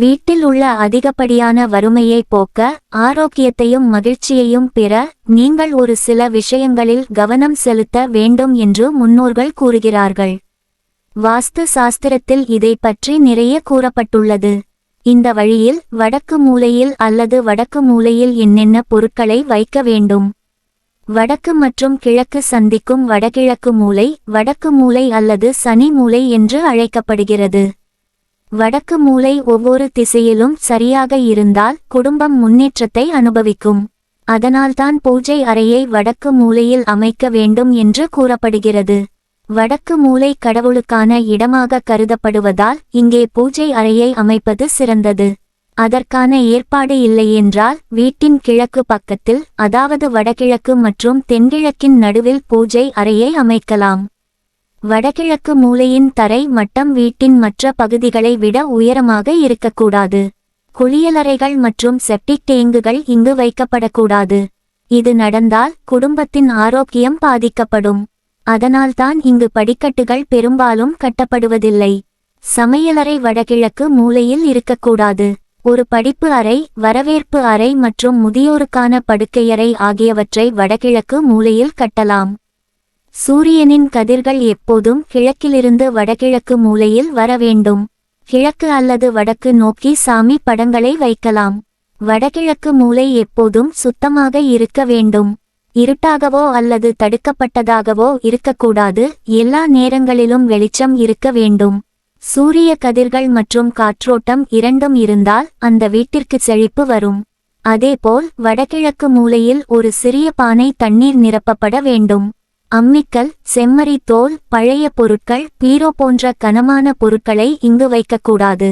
வீட்டில் உள்ள அதிகப்படியான வறுமையை போக்க ஆரோக்கியத்தையும் மகிழ்ச்சியையும் பெற நீங்கள் ஒரு சில விஷயங்களில் கவனம் செலுத்த வேண்டும் என்று முன்னோர்கள் கூறுகிறார்கள். வாஸ்து சாஸ்திரத்தில் இதை பற்றி நிறைய கூறப்பட்டுள்ளது. இந்த வழியில் வடக்கு மூலையில் அல்லது வடக்கு மூலையில் என்னென்ன பொருட்களை வைக்க வேண்டும்? வடக்கு மற்றும் கிழக்கு சந்திக்கும் வடகிழக்கு மூலை வடக்கு மூலை அல்லது சனி மூலை என்று அழைக்கப்படுகிறது. வடக்கு மூலை ஒவ்வொரு திசையிலும் சரியாக இருந்தால் குடும்பம் முன்னேற்றத்தை அனுபவிக்கும். அதனால்தான் பூஜை அறையை வடக்கு மூலையில் அமைக்க வேண்டும் என்று கூறப்படுகிறது. வடக்கு மூலை கடவுளுக்கான இடமாக கருதப்படுவதால் இங்கே பூஜை அறையை அமைப்பது சிறந்தது. அதற்கான ஏற்பாடு இல்லையென்றால் வீட்டின் கிழக்கு பக்கத்தில் அதாவது வடகிழக்கு மற்றும் தென்கிழக்கின் நடுவில் பூஜை அறையை அமைக்கலாம். வடகிழக்கு மூலையின் தரை மட்டம் வீட்டின் மற்ற பகுதிகளை விட உயரமாக இருக்கக்கூடாது. குளியலறைகள் மற்றும் செப்டிக் டேங்குகள் இங்கு வைக்கப்படக்கூடாது. இது நடந்தால் குடும்பத்தின் ஆரோக்கியம் பாதிக்கப்படும். அதனால்தான் இங்கு படிக்கட்டுகள் பெரும்பாலும் கட்டப்படுவதில்லை. சமையலறை வடகிழக்கு மூலையில் இருக்கக்கூடாது. ஒரு படிப்பு அறை வரவேற்பு அறை மற்றும் முதியோருக்கான படுக்கையறை ஆகியவற்றை வடகிழக்கு மூலையில் கட்டலாம். சூரியனின் கதிர்கள் எப்போதும் கிழக்கிலிருந்து வடகிழக்கு மூலையில் வர வேண்டும். கிழக்கு அல்லது வடக்கு நோக்கி சாமி படங்களை வைக்கலாம். வடகிழக்கு மூலை எப்போதும் சுத்தமாக இருக்க வேண்டும். இருட்டாகவோ அல்லது தடுக்கப்பட்டதாகவோ இருக்கக்கூடாது. எல்லா நேரங்களிலும் வெளிச்சம் இருக்க வேண்டும். சூரிய கதிர்கள் மற்றும் காற்றோட்டம் இரண்டும் இருந்தால் அந்த வீட்டிற்கு செழிப்பு வரும். அதேபோல் வடகிழக்கு மூலையில் ஒரு சிறிய பானை தண்ணீர் நிரப்பப்பட வேண்டும். அம்மிக்கல் செம்மறி தோல் பழைய பொருட்கள் பீரோ போன்ற கனமான பொருட்களை இங்கு வைக்கக்கூடாது.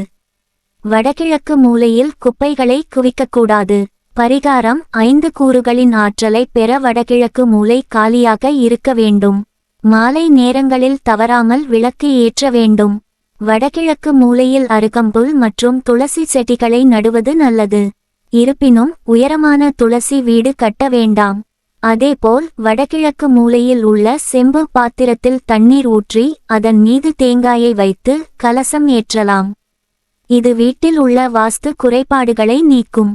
வடகிழக்கு மூலையில் குப்பைகளை குவிக்கக்கூடாது. பரிகாரம் ஐந்து கூறுகளின் ஆற்றலை பெற வடகிழக்கு மூலை காலியாக இருக்க வேண்டும். மாலை நேரங்களில் தவறாமல் விளக்கு ஏற்ற வேண்டும். வடகிழக்கு மூலையில் அருகம்புல் மற்றும் துளசி செடிகளை நடுவது நல்லது. இருப்பினும் உயரமான துளசி வீடு கட்ட வேண்டாம். அதேபோல் வடகிழக்கு மூலையில் உள்ள செம்பு பாத்திரத்தில் தண்ணீர் ஊற்றி அதன் மீது தேங்காயை வைத்து கலசம் ஏற்றலாம். இது வீட்டில் உள்ள வாஸ்து குறைபாடுகளை நீக்கும்.